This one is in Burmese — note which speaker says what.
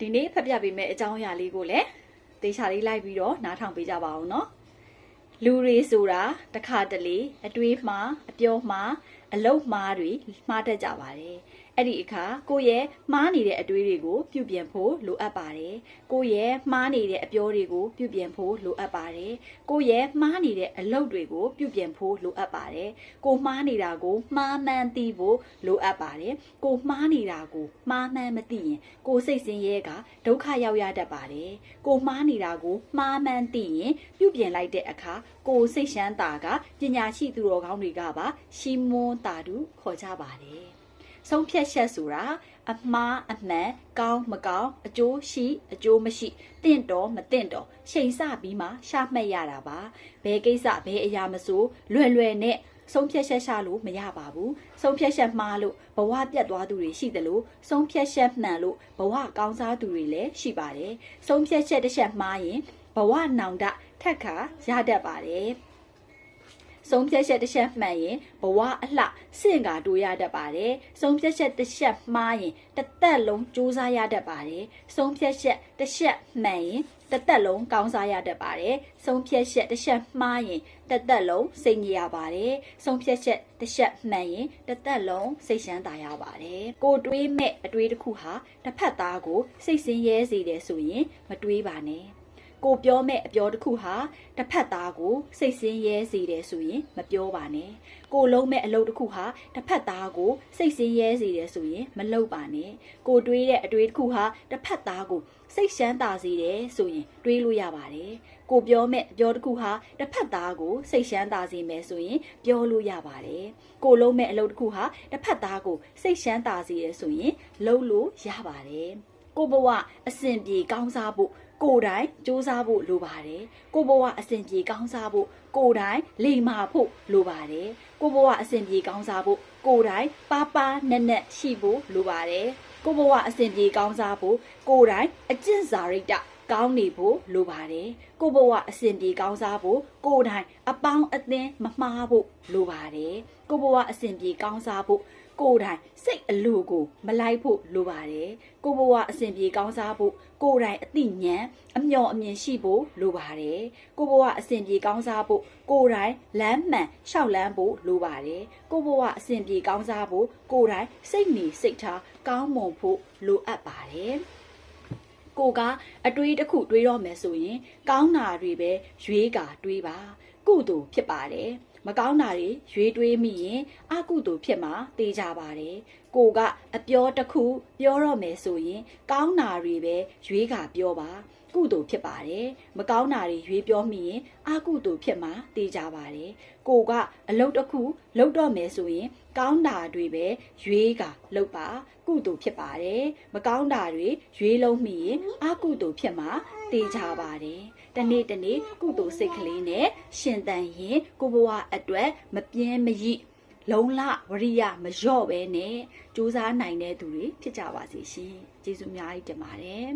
Speaker 1: ဒီနေ့ဖတ်ပြပေးမယ့်အကြောင်းအရာလေးကိုလည်းတေချာလေးလိုက်ပြီးတော့နားထောင်ပေးကြပါအောင်နော်လူတွေဆိုတာတစ်ခါတလေအတွေးမှားအပြောမှားအလုတ်မှားတွေမှားတတ်ကြပါတယ် အဲ့ဒီအခါကိုယ့်ရဲ့မှားနေတဲ့အတွေးတွေကိုပြုပြင်ဖို့လိုအပ်ပါတယ်ကိုယ့်ရဲ့မှားနေတဲ့အပြောတွေကိုပြုပြင်ဖို့လိုအပ်ပါတယ်ကိုယ့်ရဲ့မှားနေတဲ့အလုပ်တွေကိုပြုပြင်ဖို့လိုအပ်ပါတယ်ကိုမှားနေတာကိုမှားမှန်သိဖို့လိုအပ်ပါတယ်ကိုမှားနေတာကိုမှားမှန်မသိရင်ကိုစိတ်ဆင်းရဲကဒုက္ခရောက်ရတတ်ပါတယ်ကိုမှားနေတာကိုမှားမှန်သိရင်ပြုပြင်လိုက်တဲ့အခါကိုစိတ်ရှမ်းတာကပညာရှိသူတော်ကောင်းတွေကပါရှီမွန်းတာတူခေါ်ကြပါတယ် ဆုံးဖြတ်ချက်ဆိုတာအမှားအမှန်ကောင်းမကောင်းအကျိုးရှိအကျိုးမရှိတင့်တော်မတင့်တော်ချိန်ဆပြီးမှရှာမှတ်ရတာပါဘယ်ကိစ္စဘယ်အရာမဆိုလွယ်လွယ်နဲ့ဆုံးဖြတ်ချက်ရှာလို့မရပါဘူးဆုံးဖြတ်ချက်မှားလို့ဘဝပြတ်သွားသူတွေရှိတယ်လို့ဆုံးဖြတ်ချက်မှန်လို့ဘဝကောင်းစားသူတွေလည်းရှိပါတယ်ဆုံးဖြတ်ချက်တစ်ချက်မှားရင်ဘဝနောင်တထက်ခါရတတ်ပါတယ် ဆုံးဖြတ်ချက်တစ်ချက်မှန်ရင်ဘဝအလှစင့်ကာတိုးရတတ်ပါတယ်ဆုံးဖြတ်ချက်တစ်ချက်မှားရင်တစ်သက်လုံးစူးစမ်းရတတ်ပါတယ်ဆုံးဖြတ်ချက်တစ်ချက်မှန်ရင်တစ်သက်လုံးကောင်းစားရတတ်ပါတယ်ဆုံးဖြတ်ချက်တစ်ချက်မှားရင်တစ်သက်လုံးစိတ်ညစ်ရပါတယ်ဆုံးဖြတ်ချက်တစ်ချက်မှန်ရင်တစ်သက်လုံးစိတ်ရှမ်းသာရပါတယ်ကိုတွေးမဲ့အတွေးတစ်ခုဟာတစ်ဖက်သားကိုစိတ်ဆင်းရဲစေတယ်ဆိုရင်မတွေးပါနဲ့ ကိုပြောမဲ့အပြောတစ်ခုဟာတစ်ဖက်သားကိုစိတ်ဆင်းရဲစေတယ်ဆိုရင်မပြောပါနဲ့ကိုလုံးမဲ့အလုပ်တစ်ခုဟာတစ်ဖက်သားကိုစိတ်ဆင်းရဲစေတယ်ဆိုရင်မလုပ်ပါနဲ့ကိုတွေးတဲ့အတွေးတစ်ခုဟာတစ်ဖက်သားကိုစိတ်ရှမ်းသာစေတယ်ဆိုရင်တွေးလို့ရပါတယ်ကိုပြောမဲ့အပြောတစ်ခုဟာတစ်ဖက်သားကိုစိတ်ရှမ်းသာစေမယ်ဆိုရင်ပြောလို့ရပါတယ်ကိုလုံးမဲ့အလုပ်တစ်ခုဟာတစ်ဖက်သားကိုစိတ်ရှမ်းသာစေတယ်ဆိုရင်လုပ်လို့ရပါတယ်ကိုဘဝအစဉ်ပြေကောင်းစားဖို့ ကိုယ်တိုင်စူးစမ်းဖို့လိုပါတယ်ကိုဘဝအစဉ်ပြေကောင်းစားဖို့ကိုယ်တိုင်လိမ္မာဖို့လိုပါတယ်ကိုဘဝအစဉ်ပြေကောင်းစားဖို့ကိုယ်တိုင်ပါပါနက်နက်ရှိဖို့လိုပါတယ်ကိုဘဝအစဉ်ပြေကောင်းစားဖို့ကိုယ်တိုင်အကျင့်စာရိတ္တ ကောင်းနေဖို့လိုပါတယ်ကိုဘဝအစဉ်ပြေကောင်းစားဖို့ကိုယ်တိုင်အပေါင်းအသင်းမမှားဖို့လိုပါတယ်ကိုဘဝအစဉ်ပြေကောင်းစားဖို့ကိုယ်တိုင်စိတ်အလိုကိုမလိုက်ဖို့လိုပါတယ်ကိုဘဝအစဉ်ပြေကောင်းစားဖို့ကိုယ်တိုင်အသိဉာဏ်အမျှော်အမြင်ရှိဖို့လိုပါတယ်ကိုဘဝအစဉ်ပြေကောင်းစားဖို့ကိုယ်တိုင်လမ်းမှန်လျှောက်လန်းဖို့လိုပါတယ်ကိုဘဝအစဉ်ပြေကောင်းစားဖို့ကိုယ်တိုင်စိတ်နေစိတ်ထားကောင်းမွန်ဖို့လိုအပ်ပါတယ် ကိုကအတွေးတစ်ခုတွေးတော့မယ်ဆိုရင် ကောင်းတာတွေပဲရွေးကာတွေးပါကုသိုလ်ဖြစ်ပါတယ်မကောင်းတာတွေရွေးတွေးမိရင်အကုသိုလ်ဖြစ်မှာတေးကြပါတယ်ကိုကအပြောတစ်ခုပြောတော့မယ်ဆိုရင် ကောင်းတာတွေပဲရွေးကာပြောပါ ကုသိုလ်ဖြစ်ပါတယ်မကောင်းတာတွေရွေးပြောမိရင်အကုသိုလ်ဖြစ်မှာတေးကြပါတယ်ကိုကအလုပ်တစ်ခုလုပ်တော့မယ်ဆိုရင် ကောင်းတာတွေပဲရွေးကာလုပ်ပါကုသိုလ်ဖြစ်ပါတယ်မကောင်းတာတွေရွေးလုံးမိရင်အကုသိုလ်ဖြစ်မှာတေးကြပါတယ်တနေ့တနေ့ကုသိုလ်စိတ်ကလေးနဲ့ရှင်တန်ရင်ကိုဘဝအတွက်မပြင်းမရိလုံလဝရိယမလျော့ပဲနဲ့စူးစမ်းနိုင်တဲ့သူတွေဖြစ်ကြပါစေရှင်ကျေးဇူးအများကြီးတင်ပါတယ်